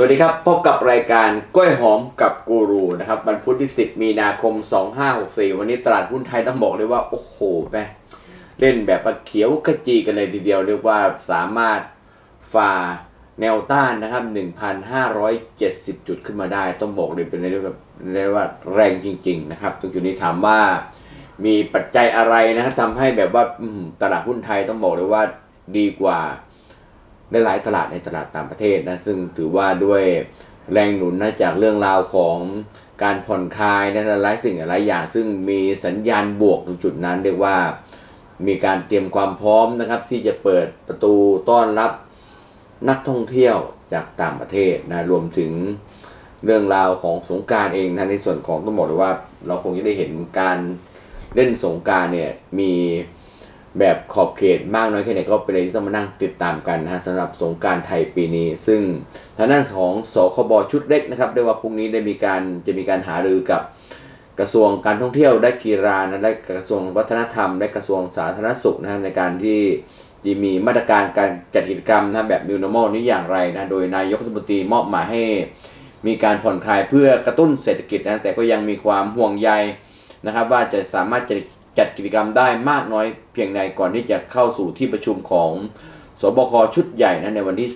สวัสดีครับ พบกับรายการกล้วยหอมกับกูรูนะครับวันพุธที่ 10 มีนาคม 2564 วันนี้ตลาดหุ้นไทยต้องบอกเลยว่า โอ้โหแม่เล่นแบบว่าเขียวขจีกันเลยทีเดียวเรียกว่าสามารถฝ่าแนวต้านนะครับ 1,570 จุดขึ้นมาได้ ต้องบอกเลยเป็นเรียกว่าเรียกว่าแรงจริง ๆ นะครับ ตรงจุดนี้ถามว่ามีปัจจัยอะไรนะครับทำให้แบบว่าตลาดหุ้นไทยต้องบอกเลยว่าดีกว่า ได้หลายตลาดในตลาดต่างประเทศนะซึ่งถือว่าด้วยแรงหนุนนะจากเรื่องราวของการผ่อนคลายนะหลายสิ่งหลายอย่าง ซึ่งมีสัญญาณบวกตรงจุดนั้น เรียกว่ามีการเตรียมความพร้อมนะครับ ที่จะเปิดประตูต้อนรับนักท่องเที่ยวจากต่างประเทศนะรวมถึงเรื่องราวของสงการเองนะในส่วนของต้องบอกเลยว่า เราคงจะได้เห็นการเล่นสงการเนี่ยมี แบบขอบเขตมากน้อยแค่ไหนก็เป็นอะไรที่ต้องมานั่งติดตามกันนะฮะสำหรับสงการไทยปีนี้ ซึ่งทางด้านของสคบชุดเล็กนะครับได้ว่าพรุ่งนี้ได้มีการจะมีการหารือกับกระทรวงการท่องเที่ยวและกีฬานะและกระทรวงวัฒนธรรม และกระทรวงสาธารณสุขนะฮะในการที่จะมีมาตรการการจัดกิจกรรมนะแบบ New Normal นี้อย่างไรนะโดยนายกรัฐมนตรีมอบหมายให้ มีการผ่อนคลายเพื่อกระตุ้นเศรษฐกิจนะแต่ก็ยังมีความห่วงใยนะครับ ว่าจะสามารถจะ จัดกิจกรรมได้มากน้อยเพียงใดก่อนที่จะเข้าสู่ที่ประชุมของสบคชุดใหญ่นะในวันที่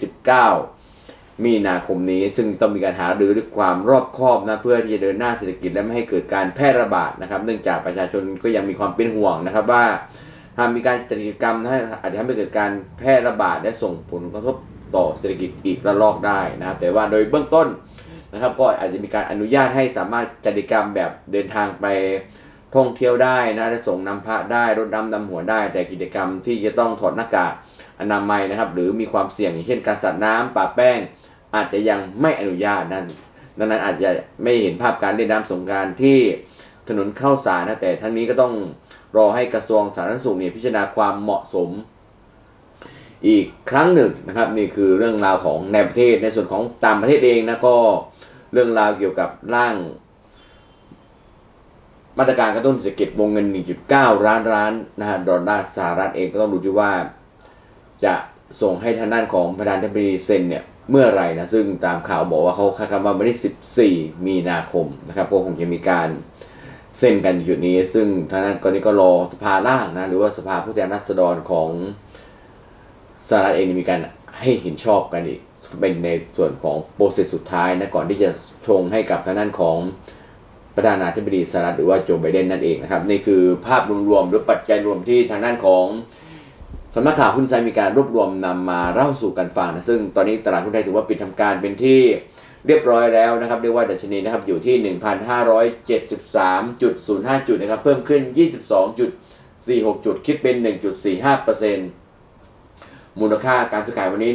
19 มีนาคมนี้ ซึ่งต้องมีการหารือด้วยความรอบคอบนะเพื่อที่จะเดินหน้าเศรษฐกิจและไม่ให้เกิดการแพร่ระบาดนะครับ เนื่องจากประชาชนก็ยังมีความเป็นห่วงนะครับว่าหากมีการจัดกิจกรรมนะอาจจะทำให้เกิดการแพร่ระบาดและส่งผลกระทบต่อเศรษฐกิจอีกระลอกได้นะครับ แต่ว่าโดยเบื้องต้นนะครับก็อาจจะมีการอนุญาตให้สามารถจัดกิจกรรมแบบเดินทางไป ท่องเที่ยวได้นะและส่งนำพระได้รถดำดำหัวได้ แต่กิจกรรมที่จะต้องถอดหน้ากากอนามัยนะครับ หรือมีความเสี่ยงเช่นการสัตว์น้ำปะแป้ง อาจจะยังไม่อนุญาตนั่นดังนั้นอาจจะไม่เห็นภาพการเล่นน้ำสงการที่ถนนเข้าสารนะแต่ทั้งนี้ก็ต้องรอให้กระทรวงสาธารณสุขเนี่ยพิจารณาความเหมาะสม อีกครั้งหนึ่งนะครับ นี่คือเรื่องราวของในประเทศในส่วนของต่างประเทศเองนะก็เรื่องราวเกี่ยวกับร่าง มาตรการกระตุ้นเศรษฐกิจวงเงิน 1.9 ล้านล้านนะฮะดอลลาร์สหรัฐเองก็ต้องดูที่ว่า จะส่งให้ทางด้านของประธานาธิบดีเซ็นเนี่ยเมื่อไรนะซึ่งตามข่าวบอกว่าเขาคาดการณ์ว่าวันที่ 14 มีนาคมนะครับก็คงจะมีการเซ็นกันอยู่นี้ ซึ่งทางด้านก็นี้ก็รอสภาล่างนะหรือว่าสภาผู้แทนราษฎรของสหรัฐเองมีการให้เห็นชอบกันอีกเป็นในส่วนของโปรเซสสุดท้ายนะก่อนที่จะชงให้กับทางด้านของ ประธานาธิบดีสหรัฐหรือว่าโจไบเดนนั่นเองนะครับนี่คือภาพรวมๆหรือปัจจัยรวมที่ทางด้านของสำนักข่าวหุ้นไทยมีการรวบรวมนำมาเล่าสู่กันฟังนะซึ่งตอนนี้ตลาดหุ้นไทยถือว่าปิดทำการเป็นที่เรียบร้อยแล้วนะครับเรียกว่าดัชนีนะครับอยู่ที่ 1,573.05 จุดนะครับเพิ่มขึ้น 22.46 จุดคิดเป็น 1.45%มูลค่าการซื้อขายวันนี้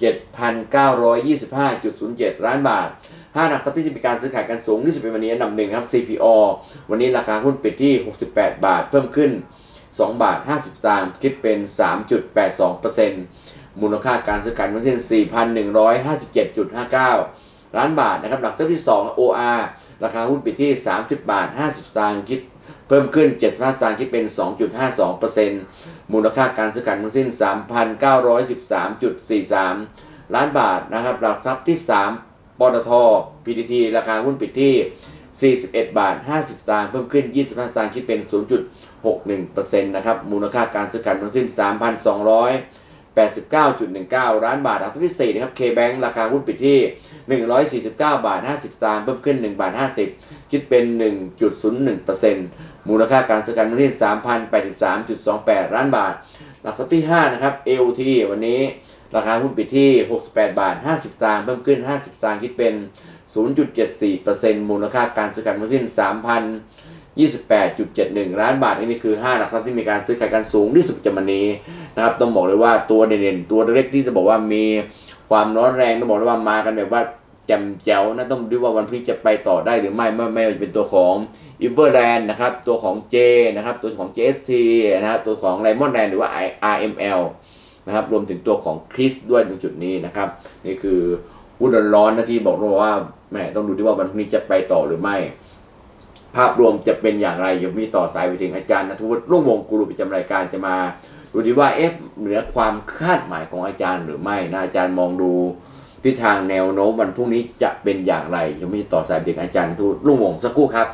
7,925.07 ล้านบาทห้าหนักทรัพย์ที่จะมีการซื้อขายกันสูงที่สุดเป็นวันนี้อันดับหนึ่งครับ CPO วันนี้ราคาหุ้นปิดที่ 68 บาท เพิ่มขึ้น 2 บาท 50สตางค์คิดเป็น 3.82%มูลค่าการซื้อขายทั้งสิ้น 4,157.59 ล้านบาทนะครับหลักทรัพย์ที่ 2 OR ราคาหุ้นปิดที่ 30 บาท 50สตางค์คิด เพิ่มขึ้น 75 สตางค์คิดเป็น 2.52%มูลค่าการซื้อขายทั้งสิ้น 3,913.43 ล้านบาทนะครับ หลักทรัพย์ที่ 3ปตท PTT ราคาหุ้นปิดที่ 41 บาท 50 สตางค์เพิ่มขึ้น 25 สตางค์คิดเป็น 0.61%นะครับ มูลค่าการซื้อขายทั้งสิ้น 3,200 89.19 ล้านบาทอันดับที่ 4 นะครับ K-Bank ราคาหุ้นปิดที่ 149 บาท 50 ตางค์เพิ่มขึ้น 1 บาท 50 คิดเป็น 1.01% มูลค่าการซื้อขายทั้งสิ้น3,083.28 ล้านบาท หลักทรัพย์ที่ 5 นะครับ AOT วันนี้ราคาหุ้นปิดที่ 68 บาท 50สตางค์เพิ่มขึ้น 50สตางค์คิดเป็น 0.74%มูลค่าการซื้อขายทั้งสิ้น3,028.71 ล้านบาท นี่คือ 5 หลักทรัพย์ที่มีการซื้อขายกันสูงที่สุดจำวันนี้นะครับ ต้องบอกเลยว่าตัวเด่นๆ ตัวเล็กที่จะบอกว่ามีความร้อนแรงต้องบอกเลยว่ามากันแบบว่า จมแจ๋วนะต้องดูว่าวันพรุ่งนี้จะไปต่อได้หรือไม่ไม่ไม่ว่าจะเป็นตัวของ i v e r l a n d นด์นะครับตัวของ J นะครับตัวของ JST นะครับตัวของ Diamond Land หรือว่า RML นะครับรวมถึงตัวของคริสด้วยตรงจุดนี้นะครับนี่คือหุ้นร้อนๆนะที่บอกว่าแหมต้องดูที่ว่าวันพรุ่งนี้จะไปต่อหรือไม่ ภาพรวมจะเป็นอย่างไรยังมีต่อสายไปถึงอาจารย์นัทวุฒิรุ่งวงกูรูประจำรายการจะมาดูที่ว่าเอ๊ะเหนือความคาดหมายของอาจารย์หรือไม่นะอาจารย์มองดู ทิศทางแนวโน้มวันพรุ่งนี้จะเป็นอย่างไรจะไม่ต่อสายเด็กอาจารย์ทูตลุงหวงสักครู่ครับ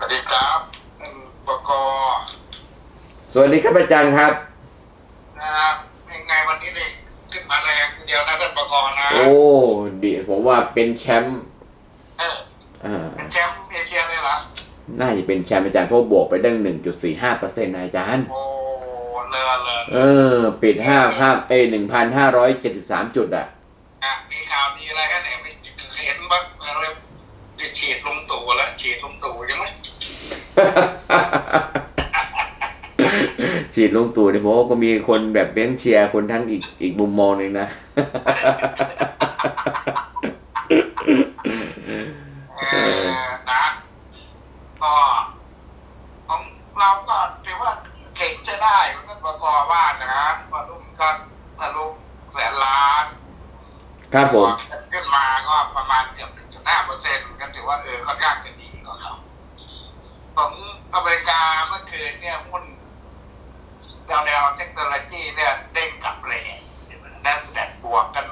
สวัสดีครับท่านปก ส วัสดีครับอาจารย์ครับนะครับยังไงวันนี้เลยขึ้นมาแรงทีเดียวนะท่านปกนะโอ้ดีผมว่าเป็นแชมป์เอออ่าเป็นแชมป์เอเชียเลยเหรอน่าจะเป็นแชมป์อาจารย์เพราะบวกไปตั้งหนึ่งจุดสี่ห้าเปอร์เซ็นต์อาจารย์โอ้เลอเลยเออ ปิดห้าห้าเอหนึ่งพันห้าร้อยเจ็ดสิบสามจุดอะอะมีข่าวดีอะไรกันเนี่ยไม่เห็นว่าอะไรจะฉีดลงตู่แล้วฉีดลงตู่ใช่ไหม ฉีดลุงตู่เนี่ยผมว่าก็มีคนแบบเบ้งเชียร์คนทั้งอีกอีกมุมมองหนึ่งนะ เออนะก็ของเราก็ถือว่าเก่งจะได้ท่านปกว่านะว่ารุ่มก็ทะลุแสนล้านครับผมขึ้นมาก็ประมาณเกือบ1.5เปอร์เซ็นต์ก็ถือว่าเออค่อนข้างจะดีกว่าเขาของอเมริกาเมื่อคืนเนี่ยหุ้น แนวแนวเทคโนโลยีเนี่ยเด้งกลับแรงนสแดกบวกกัน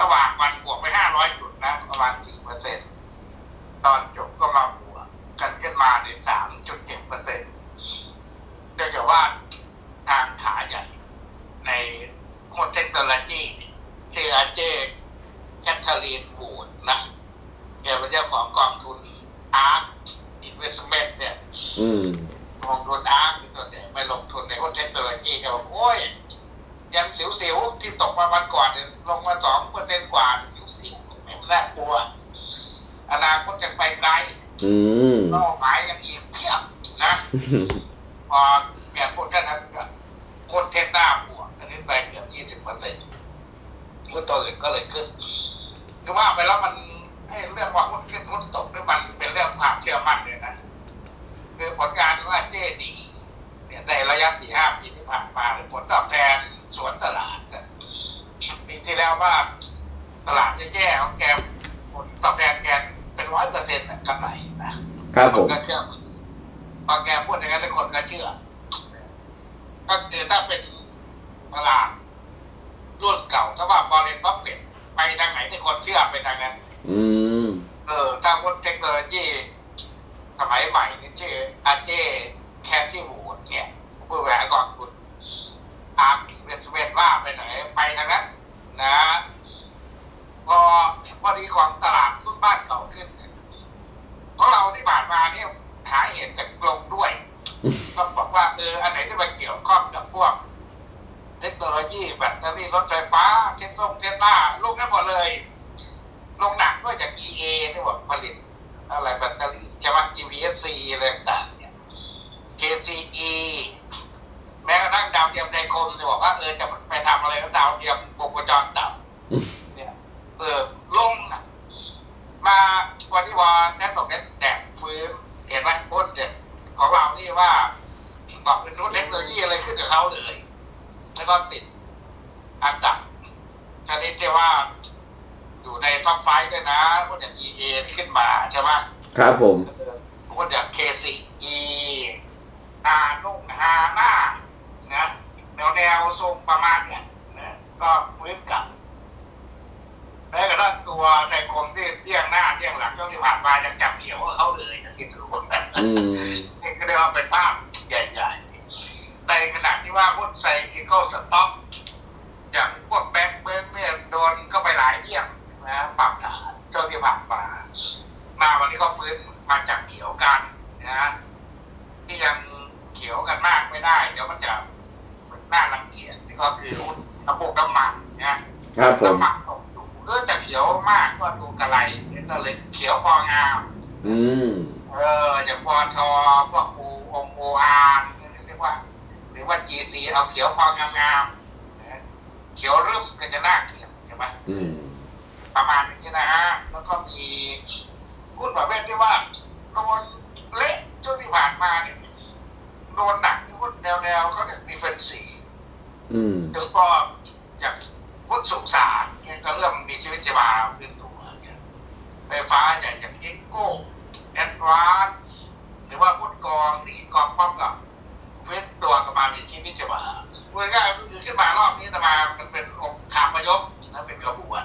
ระหว่างวันบวกไป500จุดนะ ประมาณ4เปอร์เซ็นต์ตอนจบก็มาบวกกันขึ้นมาใน3.7เปอร์เซ็นต์เนื่องจากว่าทางขาใหญ่ ในหุ้นเทคโนโลยีชื่ออาเจแคทเธอรีนวูดนะแกเป็นเจ้าของกองทุนอาร์คอินเวสเมนต์เนี่ยอืมลงทุนอาร์ค เทคโนโลยีแกบอกโอ้ย ยังสิวๆที่ตกมาวันก่อนเนี่ยลงมาสองเปอร์เซ็นต์กว่าสิวๆไม่น่ากลัว อนาคตจะไปไกลอืมเป้าหมายยังอีกเพียบนะพอแกพูดแค่นั้นก็คนเทสหน้าบวกอันนี้ไปเกือบยี่สิบเปอร์เซ็นต์หุ้นตัวอื่นก็เลยขึ้นคือว่าไปแล้วมันให้เรื่องว่าหุ้นขึ้นหุ้นตกนี่มันเป็นเรื่องความเชื่อมั่นเลยนะ คือผลงานว่าเจดีเนี่ยในระยะสี่ห้าปี ที่ผ่านมาผลตอบแทนสวนตลาดอะปีที่แล้วว่าตลาดแย่ๆของแกผลตอบแทนแกเป็นร้อยเปอร์เซ็นต์กำไรนะครับผมนก็เชื่อมือพอแกพูดอย่างนั้นแล้วคนก็เชื่อ ก็คือถ้าเป็นตลาดรุ่นเก่าถ้าว่าบอลเลนบัฟเฟตไปทางไหนที่คนเชื่อไปทางนั้น อืมเออถ้าหุ้นเทคโนโลยีสมัยใหม่นี่ชื่ออาเจแคทที่วูดเนี่ยผู้บริหารกองทุน อาร์มอินเวสเมนว่าไปไหนไปทางนั้นนะพอพอดีของตลาดหุ้นบ้านเก่าขึ้นเนี่ยของเราที่ผ่านมาเนี่ยหาเห็นจากลงด้วยก็บอกว่าเอออันไหนที่มันเกี่ยวข้องกับพวก เทคโนโลยีแบตเตอรี่รถไฟฟ้าเทสลงเทสลาลงได้หมดเลย ลงหนักด้วยจาก EA ที่บอกผลิตอะไรแบตเตอรี่ใช่ไหม EVSC อะไรต่างๆเนี่ย KCE แม้กระทั่งดาวเทียมไดคมจะบอกว่าเออจะไปทำอะไรกับดาวเทียมวงโคจรต่ำเนี่ยเออลงนะมาวันที่วอแน็ตบอกแน็ตแดกฟื้นเห็นไหมโคตรเด็ดของเรานี่ว่าบอกเป็นนู้นเทคโนโลยีอะไรขึ้นกับเขาเลย แล้วก็ติดอันดับชนิดที่ว่า อยู่ในท็อปไฟว์ด้วยนะพวกอย่าง EA ที่ขึ้นมาใช่ไหมครับผมพวกอย่าง KCE อานุ่งอาหน้า นะแนวแนวทรงประมาณเนี้ยนะก็ฟื้นกลับแม้กระทั่งตัวไทยคมที่เที่ยงหน้าเที่ยงหลังก็ที่ผ่านมายังจับเหนียวกับเขาเลยนะคิดดูอืมนี่ก็เรียกว่าเป็นภาพใหญ่ๆในขณะที่ว่าหุ้นไซคิเคิลสต็อกอย่างพวกแบงก์เบิร์นเนี่ยโดนเข้าไปหลายเดี่ยมนะปรับฐานช่วงที่ผ่านมามาวันนี้ก็ฟื้นมาจากเขียวกันนะที่ยังเขียวกันมากไม่ได้ เดี๋ยวมันจะมั นน่ารังเกียจที่ก็คือหุ้นสมบุกน้ำมันนะครับผมน้ำมันตกอยู่เออจะเขียวมากก็ดูกระไรก็เลยเขียวพองาม อืมเอออย่างปอทอพวกอูองโออาร์เรียกว่า หรือว่า GC เอาเขียวพองามๆนะเขียวขียวรึมก็จะน่าเกลียดใช่ไหมอืมประมาณนี้นะฮะแล้วก็มีหุ้นประเภทที่ว่าโดนเละช่วงที่ผ่านมาเนี่ย โดนหนักหุ้นแนวๆเขาเนี่ยมีเฟนซีอืมแล้วก็อย่างหุ้นสุสานเนี่ยก็เริ่มมีชีวิตชีวาขึ้นตัวเนี่ยไฟฟ้าอย่างอย่างเอ็กโก้แอดวานหรือว่าหุ้นกองหนีกองป้อมกับเฟ้นตัวกลับมามีชีวิตชีวาพูดง่ายๆก็คือขึ้นมารอบนี้จะมามันเป็นองค์ขามประยกนะเป็นกระบวน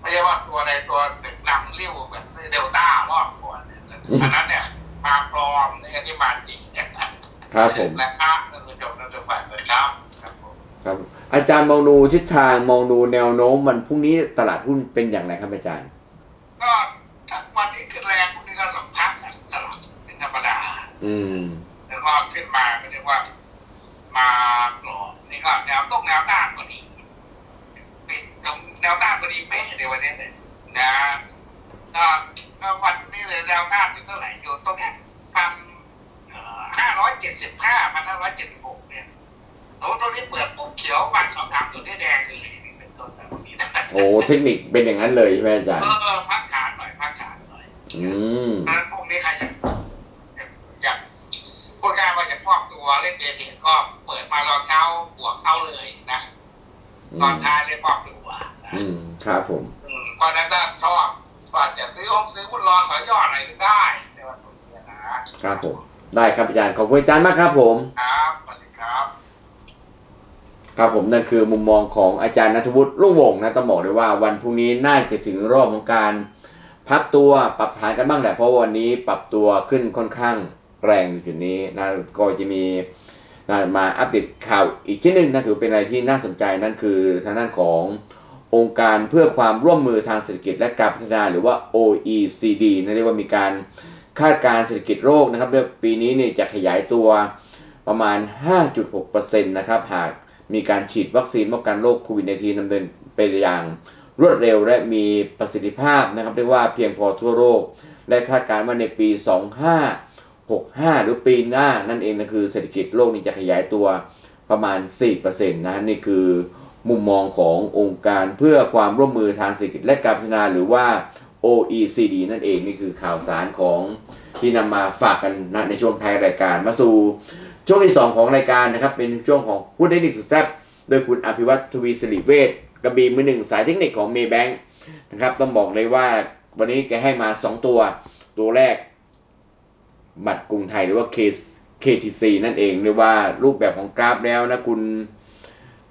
ไม่ใช่ว่าตัวใดตัวหนึ่งนำเลี้ยวแบบเดลต้ารอบก่อนเนี่ยอันนั้นเนี่ยมาปลอมในอันนี้มาจริง ครับผมนะครับท่านผู้ชมท่านผู้ฟังเลยครับครับผมครับ อาจารย์มองดูทิศทางมองดูแนวโน้มมันพรุ่งนี้ตลาดหุ้นเป็นอย่างไรครับอาจารย์ ก็ถ้าวันนี้ขึ้นแรงพวกนี้ก็หลับพักกันสลับเป็นธรรมดา อืมแล้วก็ขึ้นมาก็เรียกว่า มาปลอมนี่ก็แนวต้องแนวต้านก็ดีปิดตรงแนวต้านก็ดีเป๊ะในวันนี้เลยนะก็ก็วันนี้เลยแนวต้านอยู่เท่าไหร่อยู่ตรงเนี้ยพันห้าร้อยเจ็ด สิบห้าพันห้าร้อยเจ็ดสิบหกเนี่ยโอ้ตรงนี้เปิดปุ๊บเขียววันสองสามตัวที่แดงเลยนี่เป็นต้นแบบนี้นะโอ้เทคนิคเป็นอย่างนั้นเลยใช่ไหมอาจารย์เออพักขาหน่อยพักขาหน่อยอืมเพราะฉะนั้นพวกนี้ใครอยากอยากพูดง่ายว่าอยากมอบตัวเล่นเดทเทนก็เปิดมาตอนเช้าบวกเอาเลยนะอืตอนมท้ายเล่นมอบตัวนะอืมครับผมอืมเพราะฉะนั้นถ้าชอบก็จะซื้อองซื้อหุ้นรอสอยย่ออะไรก็ได้ในวันพรุ่งนี้นะครับผม ได้ครับอาจารย์ขอบคุณอาจารย์มากครับผมครับสวัสดีครับครับผมนั่นคือมุมมองของอาจารย์นัทวุฒิรุ่งวงศ์นะต้องบอกเลยว่าวันพรุ่งนี้น่าจะถึงรอบของการพักตัวปรับฐานกันบ้างแหละเพราะวันนี้ปรับตัวขึ้นค่อนข้างแรงอยู่จุดนี้นะก็จะมีนะมาอัปเดตข่าวอีกที่หนึ่งนะถือเป็นอะไรที่น่าสนใจนั่นคือทางด้านขององค์การเพื่อความร่วมมือทางเศรษฐกิจและการพัฒนาหรือว่า OECD นะเรียกว่ามีการ คาดการเศรษฐกิจโลกนะครับเดือนปีนี้เนี่ยจะขยายตัวประมาณ 5.6%นะครับหากมีการฉีดวัคซีนป้องกันโรคโควิด -19 ดำเนินไปอย่างรวดเร็วและมีประสิทธิภาพนะครับเรียกว่าเพียงพอทั่วโลกและคาดการณ์ว่าในปี 2565 หรือปีหน้านั่นเองนะคือเศรษฐกิจโลกนี้จะขยายตัวประมาณ 4%นะนี่คือมุมมองขององค์การเพื่อความร่วมมือทางเศรษฐกิจและการพัฒนาหรือว่า OECD นั่นเองนี่คือข่าวสารของที่นำมาฝากกันนะในช่วงท้ายรายการมาสู่ช่วงที่ 2 ของรายการนะครับ เป็นช่วงของหุ้นเทคนิคสุดแซ่บโดยคุณอภิวัตทวีสิริเวชกระบี่มือหนึ่งสายเทคนิคของเมย์แบงค์นะครับต้องบอกเลยว่าวันนี้แกให้มา 2 ตัว ตัวแรก บัตรกรุงไทยหรือว่า K KTC นั่นเองเรียกว่ารูปแบบของกราฟแล้วนะคุณ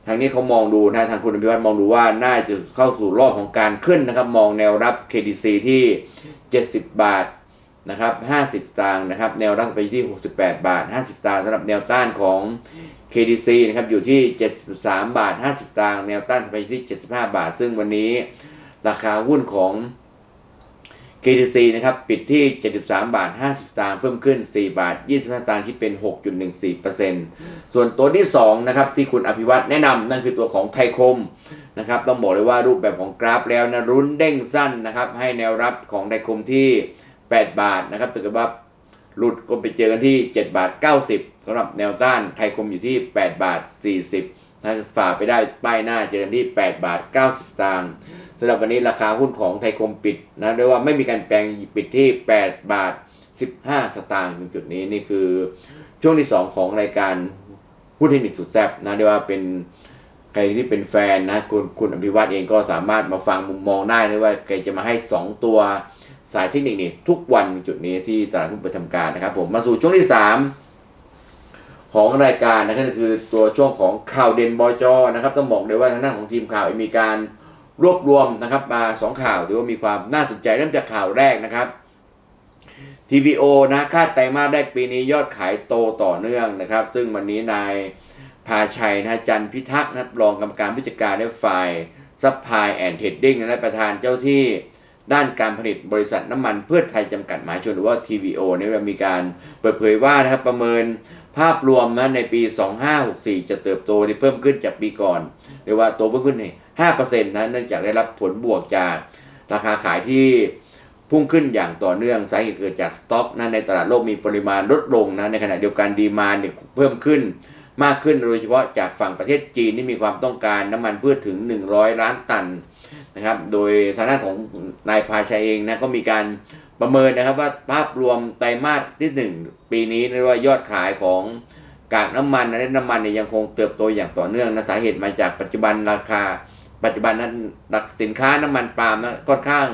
ทางนี้เขามองดูนะทางคุณอภิวัตมองดูว่าน่าจะเข้าสู่รอบของการขึ้นนะครับ มองแนวรับ KTC ที่ 70 บาทนะครับ50 ตางค์นะครับ แนวรับไปที่ 68 บาท 50 ตางค์สำหรับแนวต้านของ KDC นะครับอยู่ที่ 73 บาท 50 ตางค์แนวต้านไปที่ 75 บาท ซึ่งวันนี้ราคาหุ้นของ KDC นะครับปิดที่ 73 บาท 50สตางค์เพิ่มขึ้น 4 บาท 25สตางค์คิดเป็น 6.14%ส่วนตัวที่ 2 นะครับ ที่คุณอภิวัตแนะนำนั่นคือตัวของไทยคมนะครับ ต้องบอกเลยว่ารูปแบบของกราฟแล้วนะรุนเด้งสั้นนะครับ ให้แนวรับของไทยคมที่ 8 บาทนะครับถ้าเกิดว่าหลุดก็ไปเจอกันที่ 7 บาท 90สำหรับแนวต้านไทยคมอยู่ที่ 8 บาท 40 ถ้าฝ่าไปได้ป้ายหน้าเจอกันที่ 8 บาท 90สตางค์ สำหรับวันนี้ราคาหุ้นของไทยคมปิดนะเรียว่าไม่มีการแปลงปิดที่ 8 บาท 15 สตางค์ตรงจุดนี้นี่คือช่วงที่ 2 ของรายการหุ้นเทคนิคสุดแซ่บนะเรียว่าเป็นใครที่เป็นแฟนนะคุณคุณอภิวัตเองก็สามารถมาฟังมุมมองได้นะว่าแกจะมาให้ 2 ตัวสายเทคนิคนี่ทุกวันจุดนี้ที่ตลาดหุ้นประจำการนะครับผมมาสู่ช่วงที่ 3 ของรายการนะครับก็คือตัวช่วงของข่าวเด่นบอจอนะครับต้องบอกเลยว่าทางด้านของทีมข่าวมีการ รวบรวมนะครับมา2ข่าวถือว่ามีความน่าสนใจเริ่มจากข่าวแรกนะครับ TVO นะคาดไตรมาสแรกปีนี้ยอดขายโตต่อเนื่องนะครับ ซึ่งวันนี้นายพาชัยนะจันพิทักษ์นะรองกรรมการผู้จัดการในฝ่ายซัพพลายแอนด์เทรดดิ้งและประธานเจ้าที่ด้านการผลิตบริษัทน้ำมันเพื่อไทยจำกัดหมหาชนหรือว่า TVO เนี่ยมีการเปิดเผยว่านะครับประเมินภาพรวมนะในปี 2564 จะเติบโตที่เพิ่มขึ้นจากปีก่อนเรียกว่าโตเพิ่มขึ้น ใน5%นะเนื่องจากได้รับผลบวกจากราคาขายที่พุ่งขึ้นอย่างต่อเนื่องสาเหตุเกิดจากสต็อกนะในตลาดโลกมีปริมาณลดลงนะในขณะเดียวกันดีมานเนี่ยเพิ่มขึ้นมากขึ้นโดยเฉพาะจากฝั่งประเทศจีนที่มีความต้องการน้ำมันพืชถึง 100 ล้านตันนะครับ โดยทางด้านของนายพาชัยเองนะก็มีการประเมินนะครับว่าภาพรวมไตรมาสที่ 1 ปีนี้เรียกว่ายอดขายของกากน้ำมันและน้ำมันเนี่ยยังคงเติบโตอย่างต่อเนื่องนะสาเหตุมาจากปัจจุบันราคา ปัจจุบันนั้นดักสินค้าน้ำมันปาล์มนะค่อนข้าง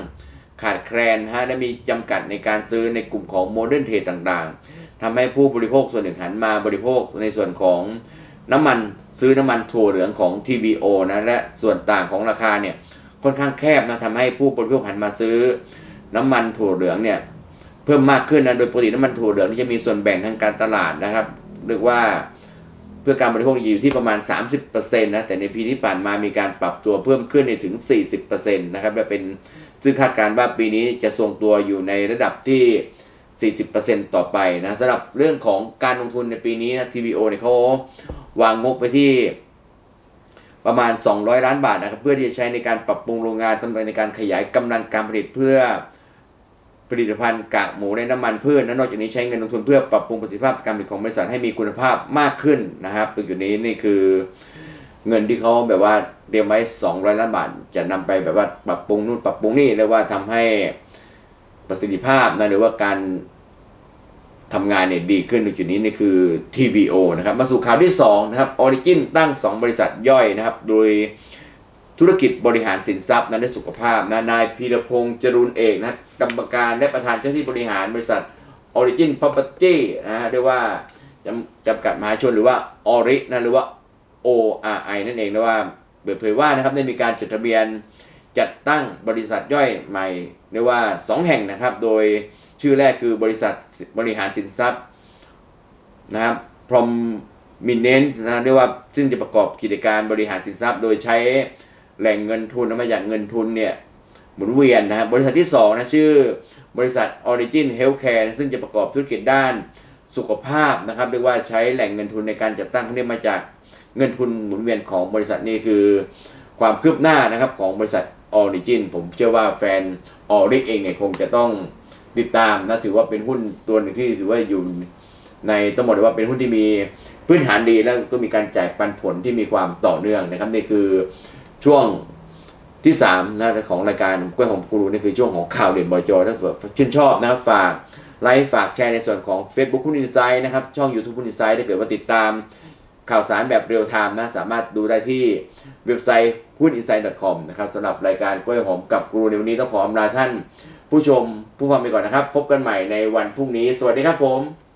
ขาดแคลนฮะและมีจำกัดในการซื้อในกลุ่มของโมเดิร์นเทรดต่างๆทำให้ผู้บริโภคส่วนหนึ่งหันมาบริโภคในส่วนของน้ำมันซื้อน้ำมันถั่วเหลืองของ TVO นะและส่วนต่างของราคาเนี่ยค่อนข้างแคบนะทำให้ผู้บริโภคหันมาซื้อ น้ำมันถั่วเหลืองเนี่ยเพิ่มมากขึ้นนะโดยปกติน้ำมันถั่วเหลืองที่จะมีส่วนแบ่งทางการตลาดนะครับเรียกว่า พื่อการบริโภคอยู่ที่ประมาณ 30%นะแต่ในปีที่ผ่านมามีการปรับตัวเพิ่มขึ้นในถึง 40%นะครับและเป็นซึ่งคาดการณ์ว่าปีนี้จะทรงตัวอยู่ในระดับที่ 40%ต่อไปนะสำหรับเรื่องของการลงทุนในปีนี้นะ TVO เนี่ยเขาวางงบไปที่ประมาณ 200 ล้านบาทนะครับเพื่อที่จะใช้ในการปรับปรุงโรงงานสำหรับในการขยายกำลังการผลิตเพื่อ ผลิตภัณฑ์กากหมูในน้ำมันพืชนะนอกจากนี้ใช้เงินลงทุนเพื่อปรับปรุงประสิทธิภาพการผลิตของบริษัทให้มีคุณภาพมากขึ้นนะครับตรงจุดนี้นี่คือเงินที่เขาแบบว่าเตรียมไว้200ล้านบาทจะนำไปแบบว่าปรับปรุงนู่นปรับปรุงนี่เรียกว่าทำให้ประสิทธิภาพนะหรือว่าการทำงานเนี่ยดีขึ้นในจุดนี้นี่คือ TVO นะครับ มาสู่ข่าวที่2นะครับ Origin ตั้ง 2 บริษัทย่อยนะครับ โดยธุรกิจบริหารสินทรัพย์นั้นได้สุขภาพนะนายพีรพงษ์จรุนเอกนะ กรรมการและประธานเจ้าหน้าที่บริหารบริษัท Origin Property นะฮะเรียกว่าจำจำกัดมหาชนหรือว่า Ori นะหรือว่า ORI นั่นเองนะว่าเปิดเผยว่านะครับได้มีการจดทะเบียนจัดตั้งบริษัทย่อยใหม่เรียกว่า 2 แห่งนะครับ โดยชื่อแรกคือบริษัทบริหารสินทรัพย์นะครับ Prominent นะเรียกว่าซึ่งจะประกอบกิจการบริหารสินทรัพย์ โดยใช้แหล่งเงินทุนมาจากเงินทุนเนี่ย หมุนเวียนนะครับบริษัทที่2นะชื่อบริษัท Origin Healthcare ซึ่งจะประกอบธุรกิจด้านสุขภาพนะครับเรียกว่าใช้แหล่งเงินทุนในการจัดตั้งเนื่องมาจากเงินทุนหมุนเวียนของบริษัทนี้คือ ความคืบหน้านะครับของบริษัท Origin ผมเชื่อว่าแฟน Origin เองเนี่ยคงจะต้องติดตามนะถือว่าเป็นหุ้นตัวหนึ่งที่ถือว่าอยู่ในต้องบอกเลยว่าเป็นหุ้นที่มีพื้นฐานดีแล้วก็มีการจ่ายปันผลที่มีความต่อเนื่องนะครับนี่คือช่วง ที่3นะของรายการกล้วยหอมกูรูนี่คือช่วงของข่าวเด่นบอยจอถ้าเกิดชื่นชอบนะครับฝากไลค์ฝากแชร์ในส่วนของ Facebook คุณอินไซด์นะครับ ช่อง YouTube คุณอินไซด์ถ้าเกิดว่าติดตามข่าวสารแบบเรียลไทม์นะ สามารถดูได้ที่เว็บไซต์หุ้นอินไซด์ .com นะครับสำหรับรายการกล้วยหอมกับกูรูในวันนี้ต้องขออำลาท่าน ผู้ชมผู้ฟังไปก่อนนะครับ พบกันใหม่ในวันพรุ่งนี้ สวัสดีครับผม